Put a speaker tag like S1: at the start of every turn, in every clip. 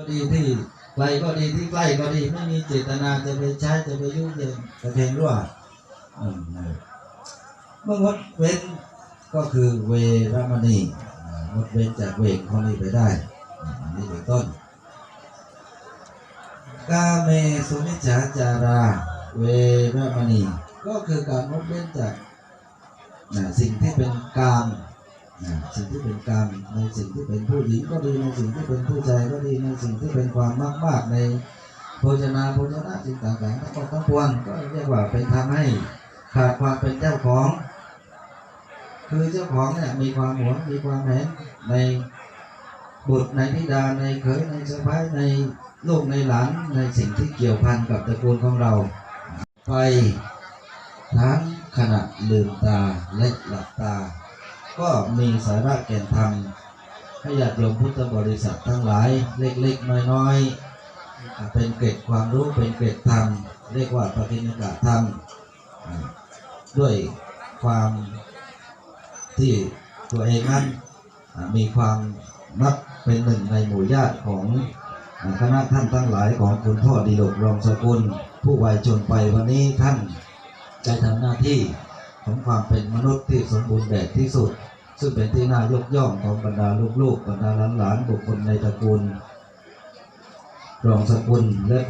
S1: ก็ดีที่ไกลก็ดีที่ใกล้ก็ดีไม่มีเจตนาจะไปใช้จะไปยุ่งเยิงประเพณรั่วเมื่องดเว้นก็คือเวรมณีงดเว้นจากเวรข้อนี้ไปได้อันนี้เป็นต้นกาเมสุมิจฉาจาราเวรมณีก็คือการงดเว้นจากสิ่งที่เป็นกาม สิ่งที่เป็นกามในสิ่งที่เป็นผู้หญิงก็ดีในสิ่งที่เป็นผู้ชายก็ดีในสิ่งที่เป็นความมากมากๆในโภชนาโภชนะสิ่งต่างๆทั้งหมดทั้งปวงก็เรียกว่าเป็นทำให้ขาดความเป็นเจ้าของ คือเจ้าของเนี่ยมีความหวงมีความเห็นในบุตรในธิดาในเขยในสะพ้ายในลูกในหลานในสิ่งที่เกี่ยวพันกับตระกูลของเราไปทั้งขณะลืมตาและหลับตา ก็มีสาระแก่นธรรมให้ญาติโยมพุทธบริษัททั้งหลายเล็กๆน้อยๆเป็นเกร็ดความรู้เป็นเกร็ดธรรม เรียกว่าปฏิณิกะธรรม ด้วยความที่ตัวเองนั้นมีความนับเป็นหนึ่งในหมู่ญาติของคณะท่านทั้งหลายของคุณพ่อดีลกรองสกุล ผู้วัยจนไปวันนี้ท่านได้ทำหน้าที่ ของความเป็นมนุษย์ที่สมบูรณ์แบบที่สุด ซึ่งเป็นที่น่ายกย่องของบรรดาลูกๆบรรดาหลานๆบุคคลในตระกูลรองสกุลและ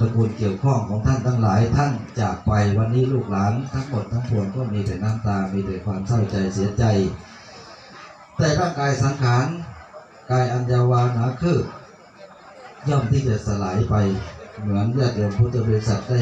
S1: ตระกูลเกี่ยวข้องของท่านทั้งหลายท่านจากไปวันนี้ลูกหลานทั้งหมดทั้งปวงก็มีแต่น้ำตา มีแต่ความเศร้าใจเสียใจ แต่ร่างกายสังขารกายอัญญาวานาคืบย่อมที่จะสลายไปเหมือนญาติโยมพุทธบริษัทได้